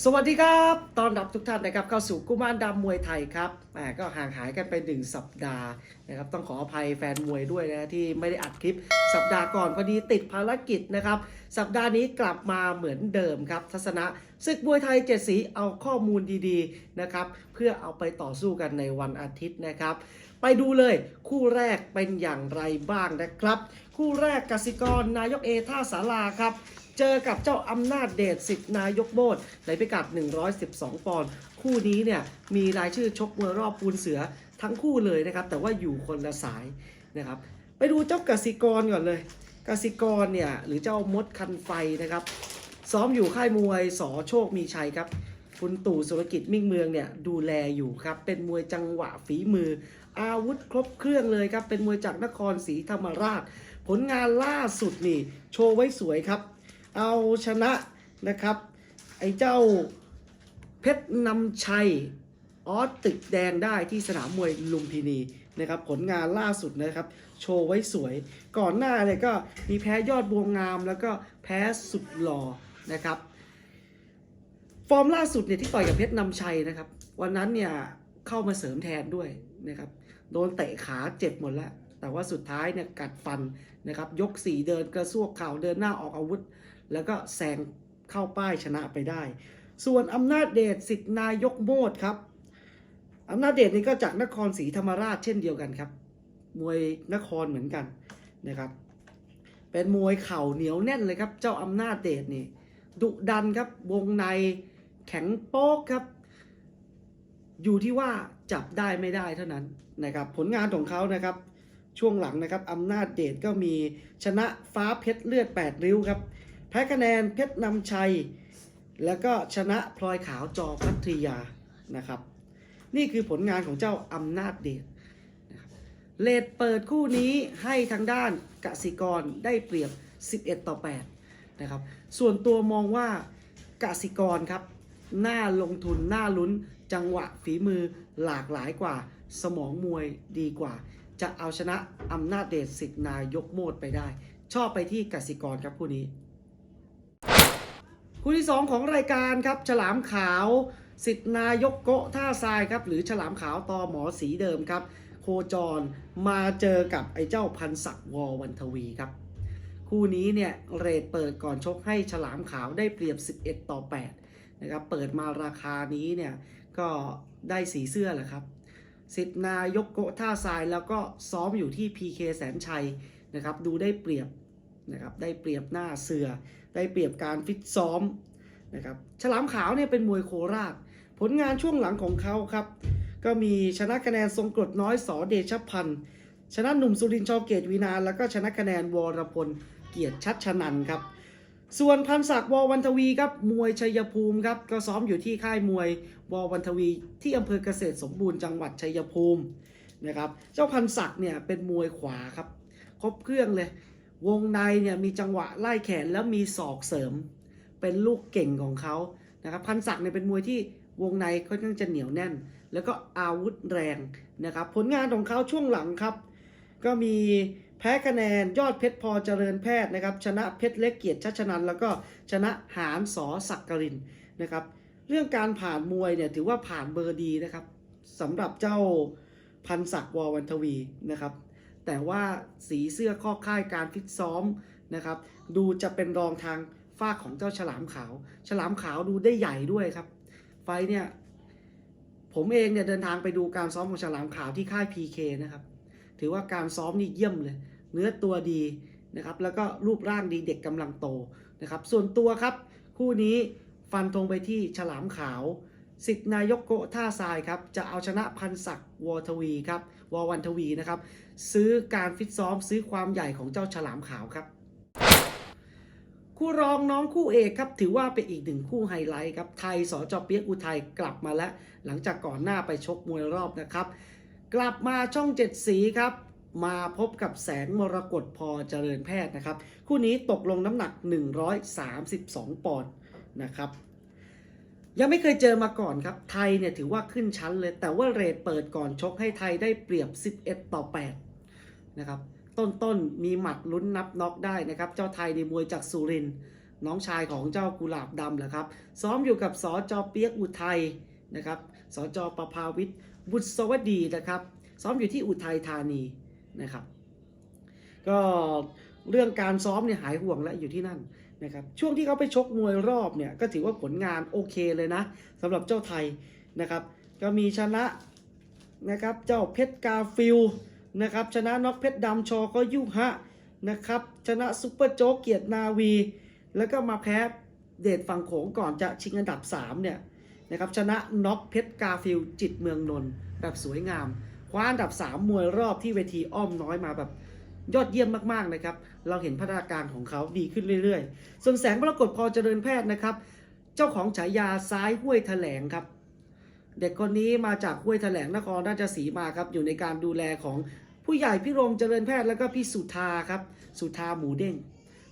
สวัสดีครับตอนรับทุกท่านนะครับเข้าสู่กุมารดำมวยไทยครับแหมก็ห่างหายกันไปหนึ่งสัปดาห์นะครับต้องขออภัยแฟนมวยด้วยนะที่ไม่ได้อัดคลิป สัปดาห์ก่อนพอดีติดภารกิจนะครับ สัปดาห์นี้กลับมาเหมือนเดิมครับ ทัศนะ ศึกมวยไทยเจ็ดสีเอาข้อมูลดีๆนะครับเพื่อเอาไปต่อสู้กันในวันอาทิตย์นะครับ ไปดูเลยคู่แรกเป็นอย่างไรบ้างนะครับ คู่แรกกสิกรนายกเอท่าสาราครับเจอกับเจ้าอำนาจเดชสิทธิ์นายกโบดในพิกัด 112 ปอนด์คู่นี้เนี่ยมีรายชื่อชกมวยรอบปูนเสือทั้งคู่เลยนะครับ แต่ว่าอยู่คนละสายนะครับ ไปดูเจ้ากสิกรก่อนเลย กสิกรเนี่ยหรือเจ้ามดคันไฟนะครับ ซ้อมอยู่ค่ายมวยสอโชคมีชัยครับ คุณตู่สุรกิจมิ่งเมืองเนี่ยดูแลอยู่ครับ เป็นมวยจังหวะฝีมือ อาวุธครบเครื่องเลยครับ เป็นมวยจากนครศรีธรรมราช ผลงานล่าสุดนี่ โชว์ไว้สวยครับ เอาชนะนะครับ ไอ้เจ้าเพชรนำชัยออสตึกแดงได้ที่สนามมวยลุมพินีนะครับผลงานล่าสุดนะครับ โชว์ไว้สวย ก่อนหน้าเนี่ยก็มีแพ้ยอดบวงงามแล้วก็แพ้สุดหล่อ นะครับ ฟอร์มล่าสุดเนี่ยที่ต่อยกับเพชรนำชัยนะครับ วันนั้นเนี่ยเข้ามาเสริมแทนด้วยนะครับ โดนเตะขาเจ็บหมดแล้ว แต่ว่าสุดท้ายเนี่ยกัดฟันนะครับ ยกสี่เดินกระซวกเข่าเดินหน้าออกอาวุธ แล้วก็แซงเข้าป้ายชนะไปได้ ส่วนอำนาจเดชสิทธินายกโมดครับอำนาจเดชนี่ก็จากนครศรีธรรมราชเช่นเดียวกันครับ มวยนครเหมือนกันนะครับ เป็นมวยเข่าเหนียวแน่นเลยครับ เจ้าอำนาจเดชนี่ ดุดันครับ วงในแข็งโป๊กครับ อยู่ที่ว่าจับได้ไม่ได้เท่านั้นนะครับ ผลงานของเขานะครับ ช่วงหลังนะครับอำนาจเดชก็มีชนะฟ้าเพชรเลือด 8 ริ้วครับ แพ้คะแนนเพชรนำชัย แล้วก็ชนะพลอยขาวจอพัทยานะครับ นี่คือผลงานของเจ้าอำนาจเดชนะครับเลดเปิดคู่นี้ให้ทางด้านกสิกรได้เปรียบ 11 ต่อ 8 นะครับ ส่วนตัวมองว่ากสิกรครับน่าลงทุนน่าลุ้นจังหวะฝีมือหลากหลายกว่า สมองมวยดีกว่า จะเอาชนะอำนาจเดชสิทธนายกโมดไปได้ ชอบไปที่กสิกรครับคู่นี้ คู่ที่ 2 ของรายการครับ ฉลามขาวสิทธนายกโกะท่าทรายครับ หรือฉลามขาวตอหมอสีเดิมครับ โคจรมาเจอกับไอ้เจ้าพันศักดิ์วอวันทวีครับ คู่นี้เนี่ยเรทเปิดก่อนชกให้ฉลามขาวได้เปรียบ 11 ต่อ8นะครับเปิดมาราคานี้เนี่ยก็ได้สีเสื้อแหละครับสิทธนายกโกท่าทรายแล้วก็ซ้อมอยู่ที่ PK แสนชัยนะครับดูได้เปรียบนะครับได้เปรียบหน้าเสือ ได้เปรียบการฟิตซ้อมนะครับฉลามขาวเนี่ยเป็นมวยโคราช ผลงานช่วงหลังของเขาครับ ก็มีชนะคะแนนทรงกรดน้อยสอเดชพันธ์ชนะหนุ่มสุรินทร์ชอเกตวีนานแล้วก็ชนะคะแนนวรพล เกียรติชัดชนันครับ ส่วนพันศักดิ์ววันทวีครับมวยชัยภูมิครับก็ซ้อมอยู่ที่ค่ายมวยววันทวีที่อำเภอเกษตรสมบูรณ์จังหวัดชัยภูมินะครับ เจ้าพันศักดิ์เนี่ยเป็นมวยขวาครับ ครบเครื่องเลย วงในเนี่ยมีจังหวะไล่แขนแล้วมีศอกเสริม เป็นลูกเก่งของเขานะครับพันศักดิ์เนี่ยเป็นมวยที่วงในค่อนข้างจะเหนียวแน่น แล้วก็อาวุธแรงนะครับ ผลงานของเขาช่วงหลังครับ ก็มี แพ้คะแนนยอดเพชรพอเจริญแพทย์นะครับ ชนะเพชรเล็กเกียรติชัชนันแล้วก็ชนะหานสอศักกรินนะครับ เรื่องการผ่านมวยเนี่ยถือว่าผ่านเบอร์ดีนะครับสำหรับเจ้าพันศักดิ์วอวันทวีนะครับ แต่ว่าสีเสื้อข้อค่ายการฟิตซ้อมนะครับ ดูจะเป็นรองทางฝ้าของเจ้าฉลามขาว ฉลามขาวดูได้ใหญ่ด้วยครับ ไฟเนี่ยผมเองเนี่ยเดินทางไปดูการซ้อมของฉลามขาวที่ค่าย PK นะครับ ถือว่าการซ้อมนี่เยี่ยมเลย เนื้อตัวดีนะครับ แล้วก็รูปร่างดีเด็กกำลังโตนะครับ ส่วนตัวครับ คู่นี้ฟันธงไปที่ฉลามขาวสิทธินายกโกท่าทรายครับ จะเอาชนะพันศักดิ์วอทวีครับวอวันทวีนะครับ ซื้อการฟิตซ้อมซื้อความใหญ่ของเจ้าฉลามขาวครับ คู่รองน้องคู่เอกครับ ถือว่าเป็นอีกหนึ่งคู่ไฮไลท์ครับ ไทยสจเปียกอุทัยกลับมาแล้ว หลังจากก่อนหน้าไปชกมวยรอบนะครับ กลับมาช่องเจ็ดสีครับ มาพบกับแสงมรกตพอเจริญแพทย์นะครับ คู่นี้ตกลงน้ำหนัก 132 ปอนด์นะครับ ยังไม่เคยเจอมาก่อนครับ ไทยเนี่ยถือว่าขึ้นชั้นเลย แต่ว่าเรทเปิดก่อนชกให้ไทยได้เปรียบ 11 ต่อ 8 นะครับ ต้นๆ มีหมัดลุ้นนับน็อกได้นะครับ เจ้าไทยในมวยจากสุรินน้องชายของเจ้ากุหลาบดำแหละครับ ซ้อมอยู่กับสจเปียกอุทัยนะครับสจประภาวิทย์ บุตรสวัสดีนะครับ ซ้อมอยู่ที่อุทัยธานีนะครับ ก็เรื่องการซ้อมเนี่ยหายห่วงแล้วอยู่ที่นั่นนะครับช่วงที่เขาไปชกมวยรอบเนี่ยก็ถือว่าผลงานโอเคเลยนะสำหรับเจ้าไทยนะครับก็มีชนะนะครับเจ้าเพชรกาฟิลนะครับชนะน็อกเพชรดำชอก็ยุฮะนะครับชนะซุปเปอร์โจ๊กเกียรตินาวี แล้วก็มาแพ้เดชฝั่งโขงก่อนจะชิงอันดับ3เนี่ย นะครับชนะน็อกเพชรกาฟิลจิตเมืองนนท์แบบสวยงามคว้าอันดับ 3 มวยรอบที่เวทีอ้อมน้อยมาแบบยอดเยี่ยมมากๆนะครับ เราเห็นพัฒนาการของเขาดีขึ้นเรื่อยๆ ส่วนแสงมรกตพอเจริญแพทย์นะครับ เจ้าของฉายาซ้ายห้วยแถลงครับ เด็กคนนี้มาจากห้วยแถลงนครราชสีมาครับ อยู่ในการดูแลของผู้ใหญ่พี่รงเจริญแพทย์แล้วก็พี่สุธาครับ สุธาหมูเด้ง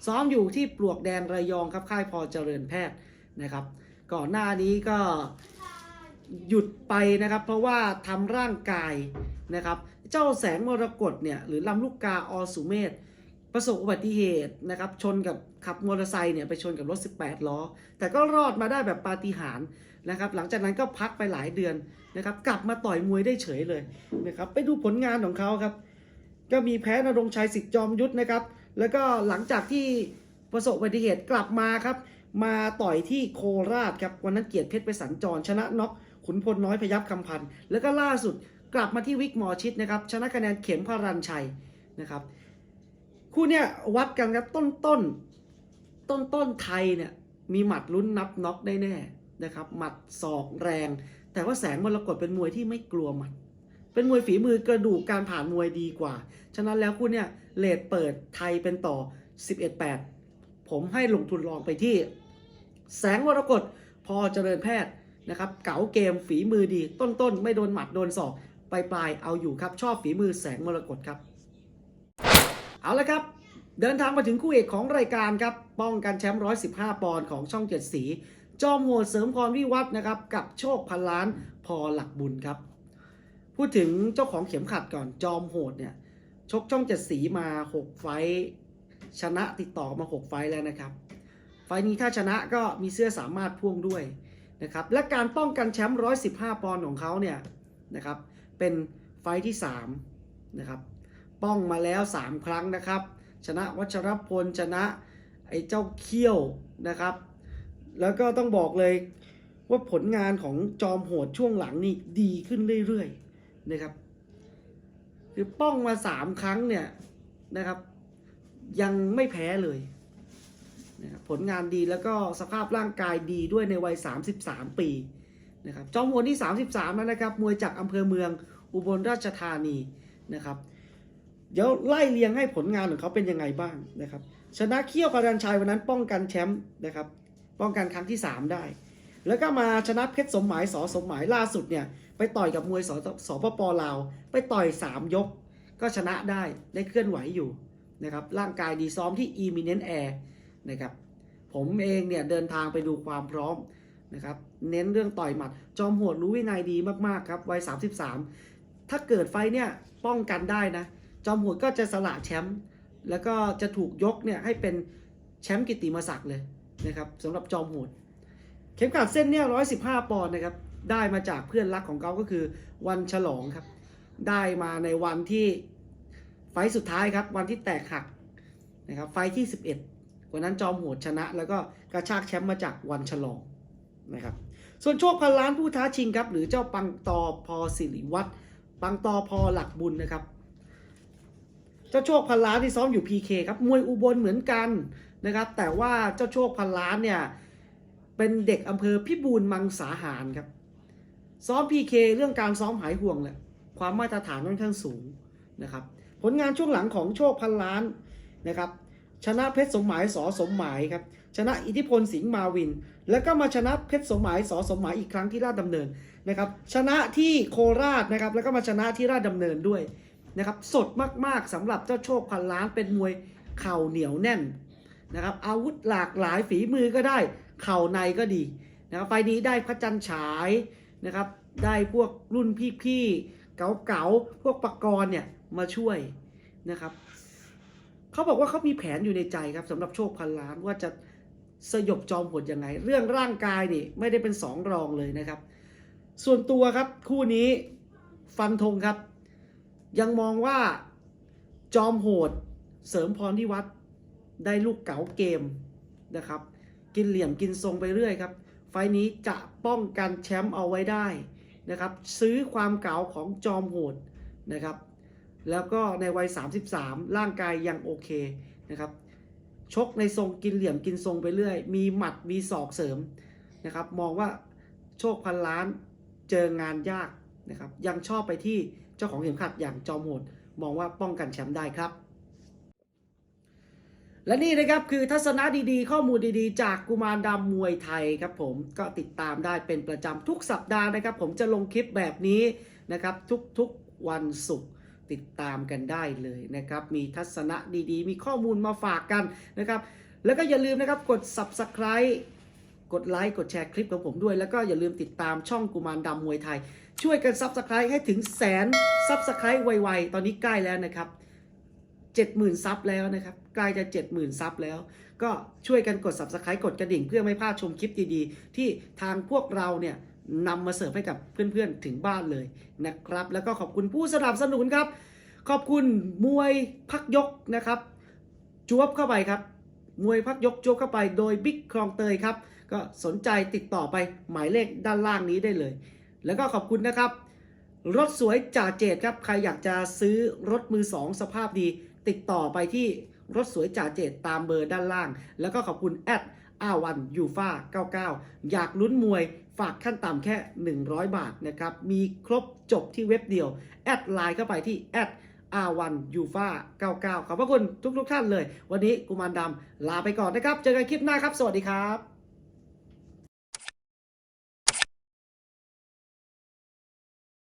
ซ้อมอยู่ที่ปลวกแดงระยองครับค่ายพอเจริญแพทย์นะครับ ก่อนหน้านี้ก็หยุดไปนะครับ เพราะว่าทำร่างกายนะครับ เจ้าแสงมรกตเนี่ยหรือลำลูกกาอสุเมธประสบอุบัติเหตุนะครับ ชนกับขับมอเตอร์ไซค์เนี่ยไปชนกับรถ 18 ล้อ แต่ก็รอดมาได้แบบปาฏิหาริย์นะครับ หลังจากนั้นก็พักไปหลายเดือนนะครับ กลับมาต่อยมวยได้เฉยเลยนะครับ ไปดูผลงานของเขาครับ ก็มีแพ้นรงชัยสิทธิ์จอมยุทธนะครับ แล้วก็หลังจากที่ประสบอุบัติเหตุกลับมาครับ มาต่อยที่โคราชครับวันนั้นเกียรติเพชรไปสัญจร ชนะน็อกขุนพลน้อยพยับคำพันธ์แล้วก็ล่าสุดกลับมาที่วิกหมอชิดนะครับชนะคะแนนเข็มพารันชัยนะครับคู่เนี้ยวัดกันครับต้นต้นต้นต้นไทยเนี่ยมีหมัดลุ้นนับน็อกได้แน่นะครับหมัดศอกแรง แต่ว่าแสงมรกตเป็นมวยที่ไม่กลัวหมัด เป็นมวยฝีมือกระดูกการผ่านมวยดีกว่า ฉะนั้นแล้วคู่เนี่ยเลทเปิดไทยเป็นต่อ 11-8 ผมให้ลงทุนลองไปที่ แสงมรกตพอเจริญแพทย์นะครับเก๋าเกมฝีมือดีต้นๆ ไม่โดนหมัดโดนศอกปลายปลายๆเอาอยู่ครับ ชอบฝีมือแสงมรกตครับ เอาละครับ เดินทางมาถึงคู่เอกของรายการครับ ป้องกันแชมป์ 115 ปอนด์ของช่องเจ็ดสี จอมโหดเสริมพรวิวัฒน์นะครับ กับโชคพันล้านพอหลักบุญครับ พูดถึงเจ้าของเข็มขัดก่อนจอมโหดเนี่ยชกช่องเจ็ดสีมา 6 ไฟท์ชนะติดต่อมา 6 ไฟท์แล้วนะครับ ไฟนี้ถ้าชนะก็มีเสื้อสามารถพ่วงด้วยนะครับ และการป้องกันแชมป์ 115 ปอนด์ของเขาเนี่ยนะครับ เป็นไฟที่3นะครับป้องมาแล้ว 3 ครั้งนะครับ ชนะวัชรพลชนะไอ้เจ้าเขี้ยวนะครับ แล้วก็ต้องบอกเลยว่าผลงานของจอมโหดช่วงหลังนี่ดีขึ้นเรื่อยๆนะครับ คือป้องมาสามครั้งเนี่ยนะครับ ยังไม่แพ้เลย นะครับผลงานดีแล้วก็สภาพร่างกายดีด้วยในวัย 33 ปีนะครับจอมโหดที่ 33แล้วนะครับมวยจากอำเภอเมืองอุบลราชธานีนะครับเดี๋ยวไล่เรียงให้ผลงานของเขาเป็นยังไงบ้างนะครับชนะเขี้ยวพารันชัยวันนั้นป้องกันแชมป์นะครับป้องกันครั้งที่ 3 ได้ แล้วก็มาชนะเพชรสมหมายสอสมหมายล่าสุดเนี่ยไปต่อยกับมวยสสปปลาว ไปต่อย 3 ยก ก็ชนะได้ได้เคลื่อนไหวอยู่นะครับร่างกายดีซ้อมที่ Eminent Air นะครับผมเองเนี่ยเดินทางไปดูความพร้อมนะครับเน้นเรื่องต่อยหมัด จอมโหดรู้วินัยดีมากๆครับวัย 33 ถ้าเกิดไฟเนี่ยป้องกันได้นะ จอมโหดก็จะสละแชมป์แล้วก็จะถูกยกเนี่ยให้เป็นแชมป์กิติมศักดิ์เลยนะครับสำหรับจอมโหด เข็มขัดเส้นเนี่ย115ปอนด์นะครับได้มาจากเพื่อนรักของเขาก็คือวันฉลองครับ ได้มาในวันที่ไฟสุดท้ายครับวันที่แตกหักนะครับไฟท์ที่11 วันนั้นจอมโหดชนะ แล้วก็กระชากแชมป์มาจากวันฉลองนะครับ ส่วนโชคพันล้านผู้ท้าชิงครับ หรือเจ้าปังตอพอสิริวัตรปังตอพอหลักบุญนะครับ เจ้าโชคพันล้านที่ซ้อมอยู่ PK ครับมวยอุบลเหมือนกันนะครับ แต่ว่าเจ้าโชคพันล้านเนี่ยเป็นเด็กอำเภอพิบูลมังสาหารครับ ซ้อม PK เรื่องการซ้อมหายห่วงแหละความมาตรฐานค่อนข้างสูงนะครับ ผลงานช่วงหลังของโชคพันล้านนะครับ ชนะเพชรสมหมายสอสมหมายครับชนะอิทธิพลสิงห์มาวิน แล้วก็มาชนะเพชรสมหมายสอสมหมายอีกครั้งที่ราชดำเนินนะครับชนะที่โคราชนะครับแล้วก็มาชนะที่ราชดำเนินด้วยนะครับสดมากๆสำหรับเจ้าโชคพันล้านเป็นมวยเข่าเหนียวแน่นนะครับอาวุธหลากหลายฝีมือก็ได้เข่าในก็ดีนะครับไฟล์นี้ได้พระจันทร์ฉายนะครับได้พวกรุ่นพี่ๆเก๋าๆพวกปกรณ์เนี่ยมาช่วยนะครับ เขาบอกว่าเขามีแผนอยู่ในใจครับสำหรับโชคพันล้านว่าจะสยบจอมโหดยังไง เรื่องร่างกายนี่ไม่ได้เป็นสองรองเลยนะครับ ส่วนตัวครับคู่นี้ฟันธงครับ ยังมองว่าจอมโหดเสริมพรที่วัดได้ลูกเก๋าเกมนะครับ กินเหลี่ยมกินทรงไปเรื่อยครับ ไฟล์นี้จะป้องกันแชมป์เอาไว้ได้นะครับ ซื้อความเก๋าของจอมโหดนะครับ แล้วก็ในวัย 33 ร่างกายยังโอเคนะครับชกในทรงกินเหลี่ยมกินทรงไปเรื่อย มีหมัดมีศอกเสริมนะครับ มองว่าโชคพันล้านเจองานยากนะครับ ยังชอบไปที่เจ้าของเข็มขัดอย่างจอมโหด มองว่าป้องกันแชมป์ได้ครับ และนี่นะครับคือทัศนะดีๆ ข้อมูลดีๆ จากกุมารดำมวยไทยครับผมก็ติดตามได้เป็นประจำทุกสัปดาห์นะครับ ผมจะลงคลิปแบบนี้นะครับทุกๆวันศุกร์ ติดตามกันได้เลยนะครับ มีทัศนะดีๆ มีข้อมูลมาฝากกันนะครับ แล้วก็อย่าลืมนะครับกด subscribe กดไลค์กดแชร์คลิปของผมด้วย แล้วก็อย่าลืมติดตามช่องกุมารดำมวยไทย ช่วยกัน subscribe ให้ถึงแสน subscribe ไวๆ ตอนนี้ใกล้แล้วนะครับ70,000ซับแล้วนะครับใกล้จะ 70,000ซับแล้ว ก็ช่วยกันกด subscribe กดกระดิ่งเพื่อไม่พลาดชมคลิปดีๆ ที่ทางพวกเราเนี่ย นำมาเสิร์ฟให้กับเพื่อนๆถึงบ้านเลยนะครับ แล้วก็ขอบคุณผู้สนับสนุนครับ ขอบคุณมวยพักยกนะครับจวบเข้าไปครับมวยพักยกจวบเข้าไปโดยบิ๊กคลองเตยครับ ก็สนใจติดต่อไปหมายเลขด้านล่างนี้ได้เลย แล้วก็ขอบคุณนะครับ รถสวยจ่าเจดครับ ใครอยากจะซื้อรถมือสองสภาพดี ติดต่อไปที่รถสวยจ่าเจดตามเบอร์ด้านล่าง แล้วก็ขอบคุณแอด อาวันยูฟา99 อยากลุ้นมวยฝากขั้นต่ำแค่ 100 บาทนะครับ มีครบจบที่เว็บเดียว แอดไลน์เข้าไปที่แอดอวันยูฟา99 ขอบพระคุณทุกๆท่านเลย วันนี้กุมารดำลาไปก่อนนะครับ เจอกันคลิปหน้าครับ สวัสดีครับ